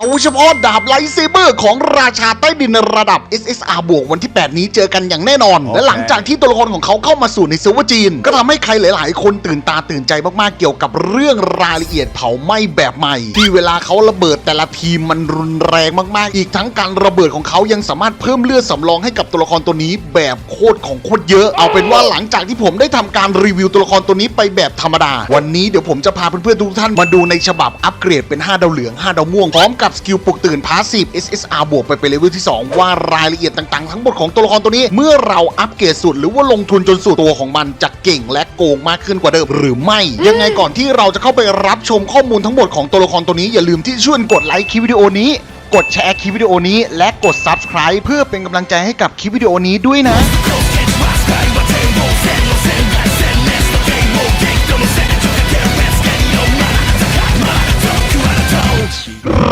เอาเฉพาะดาบไลท์เซเบอร์ของราชาใต้ดินระดับ SSR บวกวันที่ 8 นี้เจอกันอย่างแน่นอน และหลังจากที่ตัวละครของเขาเข้ามาสู่ในเซิร์ฟเวอร์จีน ก็ทำให้ใครหลาย ๆ คนตื่นตาตื่นใจมาก ๆ เกี่ยวกับเรื่องรายละเอียดเผาไหม้แบบใหม่ ที่เวลาเขาระเบิดแต่ละทีมมันรุนแรงมาก ๆ อีกทั้งการระเบิดของเขายังสามารถเพิ่มเลือดสำรองให้กับตัวละครตัวนี้แบบโคตรของโคตรเยอะ เอาเป็นว่าหลังจากที่ผมได้ทำการรีวิวตัวละครตัวนี้ไปแบบธรรมดา วันนี้เดี๋ยวผมจะพาเพื่อน ๆ ทุกท่านมาดูในฉบับอัปเกรดเป็น 5 ดาวเหลือง 5 ดาวม่วงพร้อมกับสกิลปลุกตื่นพาสซีฟ SSR บวกไปเป็นเลเวลที่ 2 ว่ารายละเอียดต่างๆ ทั้งหมดของตัวละครตัวนี้ เมื่อเราอัปเกรดสุดหรือว่าลงทุนจนสุดตัวของมันจะเก่งและโกงมากขึ้นกว่าเดิมหรือไม่ ยังไงก่อนที่เราจะเข้าไปรับชมข้อมูลทั้งหมดของตัวละครตัวนี้อย่าลืมที่จะช่วยกดไลค์คลิปวิดีโอนี้กดแชร์คลิปวิดีโอนี้ และกด Subscribe เพื่อเป็นกำลังใจให้กับคลิปวิดีโอนี้ด้วยนะ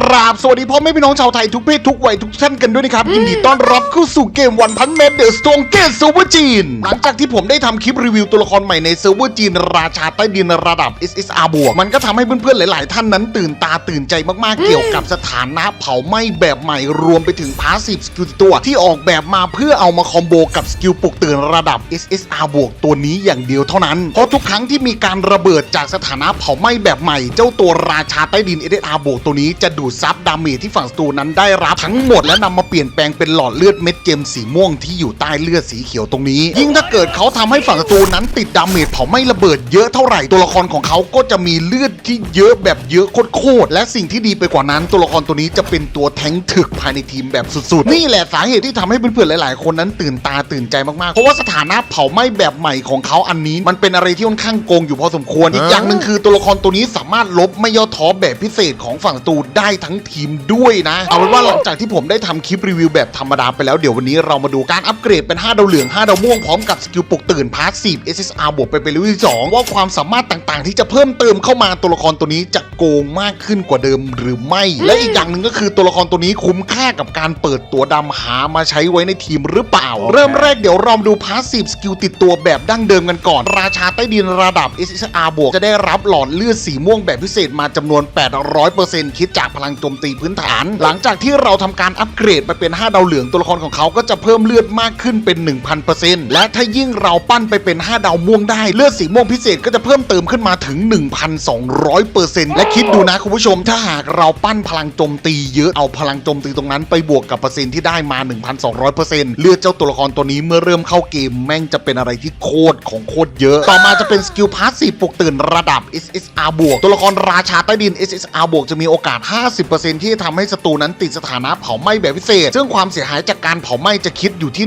ครับสวัสดีพ่อแม่พี่น้องชาวไทยทุกเพศทุกวัยทุกท่านกันด้วยนะครับ ยินดีต้อนรับเข้าสู่เกมวันพันแมนเดอร์สโตงเกตเซิร์ฟเวอร์จีน หลังจากที่ผมได้ทำคลิปรีวิวตัวละครใหม่ในเซิร์ฟเวอร์จีน ราชาใต้ดินระดับ SSR บวก มันก็ทำให้เพื่อนๆ หลาย ๆ ท่านนั้นตื่นตาตื่นใจมากๆ เกี่ยวกับสถานะเผาไหม้แบบใหม่รวมไปถึงพาสซีฟสกิลตัวที่ออกแบบมาเพื่อเอามาคอมโบกับสกิลปลุกตื่นระดับ SSR บวกตัวนี้อย่างเดียวเท่านั้น เพราะทุกครั้งที่มีการระเบิดจากสถานะเผาไหม้แบบใหม่ เจ้าตัวราชาใต้ดิน SSR บวกตัวนี้จะดูดซับดาเมจที่ฝั่งศัตรูนั้นได้รับทั้งหมดและนำมาเปลี่ยนแปลงเป็นหลอดเลือดเม็ดเจมสีม่วงที่อยู่ใต้เลือดสีเขียวตรงนี้ ยิ่งถ้าเกิดเขาทำให้ฝั่งศัตรูนั้นติดดาเมจเผาไม้ระเบิดเยอะเท่าไหร่ตัวละครของเขาก็จะมีเลือดที่เยอะแบบเยอะโคตรและสิ่งที่ดีไปกว่านั้น ตัวละครตัวนี้จะเป็นตัวแทงถึกภายในทีมแบบสุดๆ นี่แหละสาเหตุที่ทำให้เพื่อนๆหลาย ๆ คนนั้นตื่นตาตื่นใจมากๆ เพราะว่าสถานะเผาไหม้แบบใหม่ของเขาอันนี้ มันเป็นอะไรที่ค่อนข้างโกงอยู่พอสมควรอีกอย่างหนึ่งคือตัวละครตัวนี้สามารถลบไม่ย่อท้อแบบพิเศษของฝั่งศัตรูได้ทั้งทีมด้วยนะ เอาเป็นว่าหลังจากที่ผมได้ทำคลิปรีวิวแบบธรรมดาไปแล้วเดี๋ยววันนี้เรามาดูการอัปเกรดเป็น 5 ดาวเหลือง 5 ดาวม่วง พร้อมกับสกิลปลุกตื่นพาสซีฟ SSR บวกไปเป็นเลเวลที่2ว่าความสามารถต่างๆ ที่จะเพิ่มเติมเข้ามาตัวละครตัวนี้จะโกงมากขึ้นกว่าเดิมหรือไม่ และอีกอย่างหนึ่งก็คือตัวละครตัวนี้คุ้มค่ากับการเปิดตัวดำหามาใช้ไว้ในทีมหรือเปล่า เริ่มแรกเดี๋ยวเรามาดูพาสซีฟสกิลติดตัวแบบดั้งเดิมกันก่อน ราชาใต้ดินระดับ SSR บวกจะได้รับหลอดเลือดสีม่วงแบบพิเศษมาจำนวน 800%คิดจากพลังโจมตีพื้นฐาน หลังจากที่เราทำการอัปเกรดไปเป็น 5 ดาวเหลืองตัวละครของเขาก็จะเพิ่มเลือดมากขึ้นเป็น 1,000%และถ้ายิ่งเราปั้นไปเป็น 5 ดาวม่วงได้เลือดสีม่วงพิเศษก็จะเพิ่มเติมขึ้นมาถึง 1,200%และคิดดูนะคุณผู้ชมถ้าหากเราปั้นพลังโจมตีเยอะเอาพลังโจมตีตรงนั้นไปบวกกับเปอร์เซ็นต์ที่ได้มา 1,200%เลือดเจ้าตัวละครตัวนี้เมื่อเริ่มเข้าเกมแม่งจะเป็นอะไรที่โคตรของโคตรเยอะ ต่อมาจะเป็นสกิลพาสซีฟปลุกตื่นระดับ SSR บวกตัวละครราชาใต้ดิน SSR บวกจะมีโอกาส 50ที่จะทำให้ศัตรูนั้นติดสถานะเผาไหม้แบบพิเศษ ซึ่งความเสียหายจากการเผาไหม้จะคิดอยู่ที่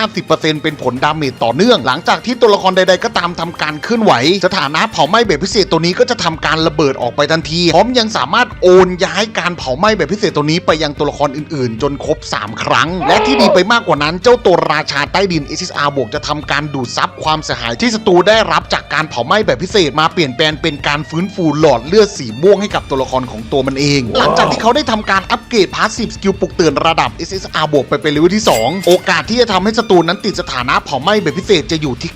150%เป็นผลดาเมจต่อเนื่อง หลังจากที่ตัวละครใด ๆ ก็ตามทำการเคลื่อนไหว สถานะเผาไหม้แบบพิเศษตัวนี้ก็จะทำการระเบิดออกไปทันที พร้อมยังสามารถโอนย้ายการเผาไหม้แบบพิเศษตัวนี้ไปยังตัวละครอื่น ๆ จนครบ 3 ครั้ง และที่ดีไปมากกว่านั้นเจ้าตัวราชาใต้ดิน SSR บวกจะทำการดูดซับความเสียหายที่ศัตรูได้รับจากการเผาไหม้แบบพิเศษมาเปลี่ยนแปลงเป็นการฟื้นฟูหลอดเลือดสีม่วงให้กับตัวละครของตัวมันเอง หลังจากที่เขาได้ทำการอัปเกรดพาสซีฟสกิลปลุกเตือนระดับ SSR บวกไปเป็นเลเวลที่ 2 โอกาสที่จะทำให้ศัตรูนั้นติดสถานะเผาไหม้แบบพิเศษจะอยู่ที่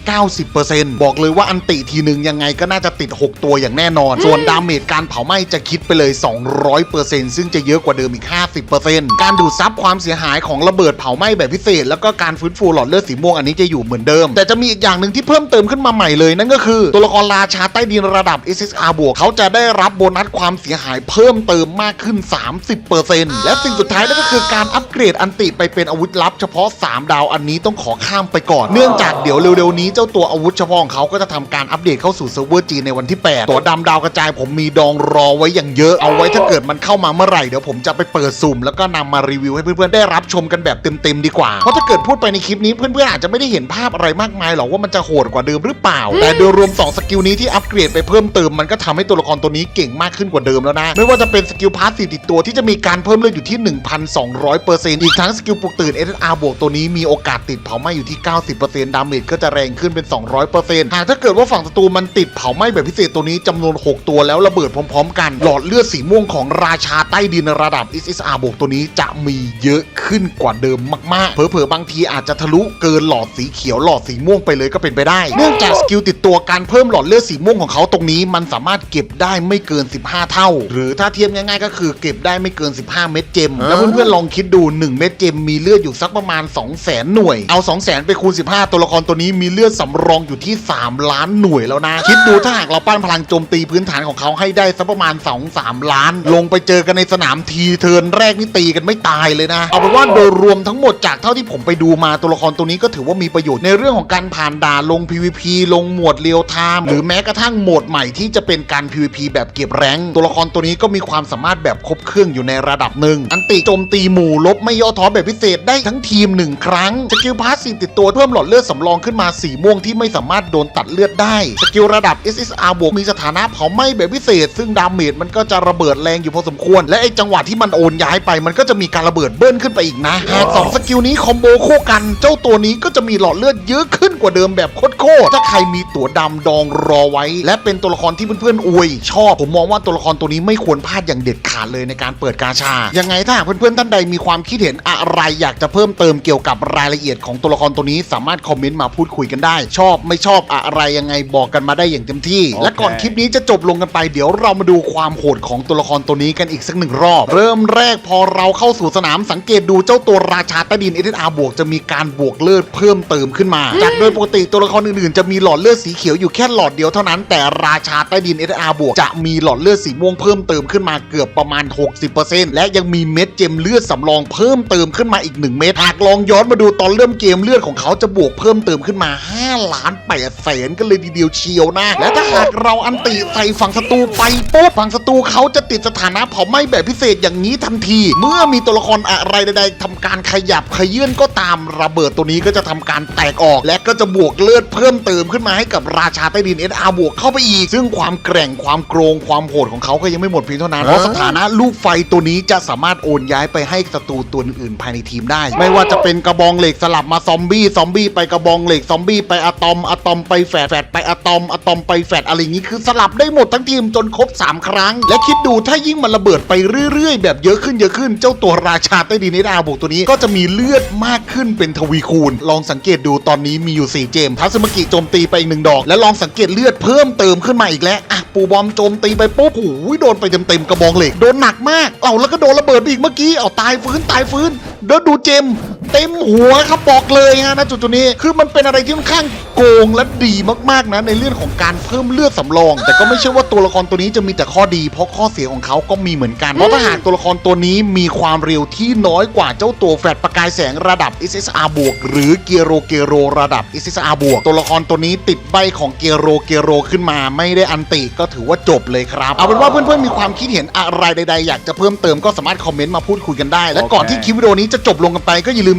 90%บอกเลยว่าอันติทีหนึ่งยังไงก็น่าจะติด 6 ตัวอย่างแน่นอน ส่วนดาเมจการเผาไหม้จะคิดไปเลย 200%ซึ่งจะเยอะกว่าเดิมอีก 50%การดูดซับความเสียหายของระเบิดเผาไหม้แบบพิเศษ แล้วก็การฟื้นฟูหลอดเลือดสีม่วงอันนี้จะอยู่เหมือนเดิม แต่จะมีอีกอย่างหนึ่งที่เพิ่มเติมขึ้นมาใหม่เลยนั่นก็คือตัวละครราชาใต้ดินระดับ SSR บวกเขาจะได้รับโบนัสความเสียหายเพิ่มเติมมากขึ้นขึ้น 30%และสิ่งสุดท้ายนั่นก็คือการอัปเกรดอันติไปเป็นอาวุธลับเฉพาะ 3 ดาวอันนี้ต้องขอข้ามไปก่อน เนื่องจากเดี๋ยวเร็วๆนี้เจ้าตัวอาวุธเฉพาะของเขาก็จะทำการอัปเดตเข้าสู่เซิร์ฟเวอร์จีในวันที่ 8 ตัวดำดาวกระจายผมมีดองรอไว้อย่างเยอะเอาไว้ถ้าเกิดมันเข้ามาเมื่อไหร่เดี๋ยวผมจะไปเปิดสุ่มแล้วก็นำมารีวิวให้เพื่อนๆได้รับชมกันแบบเต็มๆดีกว่าเพราะถ้าเกิดพูดไปในคลิปนี้เพื่อนๆอาจจะไม่ได้เห็นภาพอะไรมากมายหรอกว่ามันจะโหดกว่าเดิมหรือเปล่า แต่โดยรวม2สกิลนี้ที่อัปเกรดไปเพิ่มเติมมันก็ทำให้ตัวละครตัวนี้เก่งมากขึ้นกว่าเดิมแล้วนะไม่ว่าจะเป็นสกิลพาร์ท50 ติดตัวที่จะมีการเพิ่มเลือดอยู่ที่ 1,200เปอร์เซ็นต์อีกทั้งสกิลปลุกตื่น SSR บวกตัวนี้มีโอกาสติดเผาไหม้อยู่ที่ 90เปอร์เซ็นต์ดาเมจก็จะแรงขึ้นเป็น 200เปอร์เซ็นต์หากถ้าเกิดว่าฝั่งศัตรูมันติดเผาไหม้แบบพิเศษตัวนี้จำนวน 6 ตัวแล้วระเบิดพร้อมๆ กัน หลอดเลือดสีม่วงของราชาใต้ดินระดับ SSR บวกตัวนี้จะมีเยอะขึ้นกว่าเดิมมากๆ เผลอๆบางทีอาจจะทะลุเกินหลอดสีเขียวหลอดสีม่วงไปเลยก็เป็นไปได้ เนื่องจากสกิลติดตัวการเพิ่มหลอดเลือดสีม่วงของเขาตรงนี้ มันสามารถเก็บได้ไม่เกิน 15 เท่า หรือถ้าเทียบง่าย ๆ ก็คืคือเก็บได้ไม่เกิน 15 เม็ดเจม แล้วเพื่อนๆลองคิดดู 1 เม็ดเจมมีเลือดอยู่สักประมาณ 2 0 0แสนหน่วย เอา 2 0 0แสนไปคูณ 15 ตัวละครตัวนี้มีเลือดสำรองอยู่ที่ 3 ล้านหน่วยแล้วนะ คิดดูถ้าหากเราปั้นพลังโจมตีพื้นฐานของเขาให้ได้สักประมาณ 2-3 ล้าน ลงไปเจอกันในสนามทีเทิร์นแรกนี่ตีกันไม่ตายเลยนะ เอาเป็นว่าโดยรวมทั้งหมดจากเท่าที่ผมไปดูมาตัวละครตัวนี้ก็ถือว่ามีประโยชน์ในเรื่องของการผ่านด่านลง PVP ลงหมวดเรียวไทม์หรือแม้กระทั่งโหมดใหม่ที่จะเป็นการ PVP แบบเก็บแรงค์ตัวละครตัวนี้ก็มีความสามารถแบบครบเครื่องอยู่ในระดับหนึ่ง อันติโจมตีหมู่ลบไม่ย่อท้อแบบพิเศษได้ทั้งทีมหนึ่งครั้ง สกิลพาสซีติดตัวเพิ่มหลอดเลือดสำรองขึ้นมาสีม่วงที่ไม่สามารถโดนตัดเลือดได้ สกิลระดับ SSR บวกมีสถานะเผาไหม้แบบพิเศษ ซึ่งดาเมจมันก็จะระเบิดแรงอยู่พอสมควร และไอจังหวะที่มันโอนย้ายไปมันก็จะมีการระเบิดเบิ้ลขึ้นไปอีกนะหากสองสกิลนี้คอมโบคู่กัน เจ้าตัวนี้ก็จะมีหลอดเลือดเยอะขึ้นกว่าเดิมแบบโคตรๆถ้าใครมีตั๋วดำดองรอไว้ และเป็นตัวละครที่เพื่อนๆอวย ชอบผมมองว่าตัวละครตัวนี้ไม่ควรพลาดอย่างเด็ดขาดเลยในการเปิดกาชา ยังไงถ้าหากเพื่อนๆท่านใดมีความคิดเห็นอะไรอยากจะเพิ่มเติมเกี่ยวกับรายละเอียดของตัวละครตัวนี้สามารถคอมเมนต์มาพูดคุยกันได้ ชอบไม่ชอบอะไรยังไงบอกกันมาได้อย่างเต็มที่ และก่อนคลิปนี้จะจบลงกันไปเดี๋ยวเรามาดูความโหดของตัวละครตัวนี้กันอีกสักหนึ่งรอบ เริ่มแรกพอเราเข้าสู่สนามสังเกตดูเจ้าตัวราชาใต้ดินเอเดอาบวกจะมีการบวกเลือดเพิ่มเติมขึ้นมา จากโดยปกติตัวละครอื่นๆจะมีหลอดเลือดสีเขียวอยู่แค่หลอดเดียวเท่านั้นแต่ราชาใต้ดินเอเดอาบวกจะมีหลอดเลือดสีม่วงเพิ่มเติมขึ้นมาเกือบประมาณ 60%และยังมีเม็ดเจมเลือดสำรองเพิ่มเติมขึ้นมาอีก 1 เม็ดหากลองย้อนมาดูตอนเริ่มเกมเลือดของเขาจะบวกเพิ่มเติมขึ้นมา 5 ล้าน8แสนกันเลยทีเดียวเชียวนะ และถ้าหากเราอันติใส่ฝั่งศัตรูไปปุ๊บฝั่งศัตรูเขาจะติดสถานะเผาไหม้แบบพิเศษอย่างนี้ทันที เมื่อมีตัวละครอะไรใดๆทำการขยับขยื่นก็ตามระเบิดตัวนี้ก็จะทำการแตกออก และก็จะบวกเลือดเพิ่มเติมขึ้นมาให้กับราชาใต้ดิน SR บวกเข้าไปอีก ซึ่งความแกร่งความโกรงความโหดของเขาก็ยังไม่หมดเพียงเท่านั้นเพราะสถานะลูกไฟตัวนี้จะสามารถโอนย้ายไปให้ศัตรูตัวอื่นๆภายในทีมได้ ไม่ว่าจะเป็นกระบองเหล็กสลับมาซอมบี้ซอมบี้ไปกระบองเหล็กซอมบี้ไปอะตอมอะตอมไปแฝดแฝดไปอะตอมอะตอมไปแฝดอะไรอย่างนี้คือสลับได้หมดทั้งทีมจนครบ 3 ครั้ง และคิดดูถ้ายิ่งมันระเบิดไปเรื่อยๆ แบบเยอะขึ้นเยอะขึ้น เจ้าตัวราชาใต้ดินนิราบุกตัวนี้ก็จะมีเลือดมากขึ้นเป็นทวีคูณ ลองสังเกตดูตอนนี้มีอยู่ 4 เจมทัสมกิโจมตีไปอีกหนึ่งดอก และลองสังเกตเลือดเพิ่มเติมขึ้นมาอีกแล้วอะปูบอมโจมตีไปปุ๊บโอ้ยโดนไปเต็มๆกระบองเหล็กโดดนหนักมาก เอาแล้วก็โดนระเบิดอีกเมื่อกี้ เอาตายฟื้นตายฟื้นเดินดูเจม เต็มหัวครับบอกเลยฮะณจุดๆนี้คือมันเป็นอะไรที่ค่อนข้างโกงและดีมากๆนะในเรื่องของการเพิ่มเลือดสำรอง แต่ก็ไม่ใช่ว่าตัวละครตัวนี้จะมีแต่ข้อดี เพราะข้อเสียของเขาก็มีเหมือนกันเพราะถ้าหากตัวละครตัวนี้มีความเร็วที่น้อยกว่าเจ้าตัวแฟลตประกายแสงระดับ SSR บวกหรือเกียโรเกโรระดับ SSR บวกตัวละครตัวนี้ติดใบของเกียโรเกโรขึ้นมาไม่ได้อันติก็ถือว่าจบเลยครับ เอาเป็นว่าเพื่อนๆมีความคิดเห็นอะไรใดๆ อยากจะเพิ่มเติมก็สามารถคอมเมนต์มาพูดคุยกันได้ และก่อนที่คลิปวิดีโอนี้จะจบลงกันไปก็อย่าลืม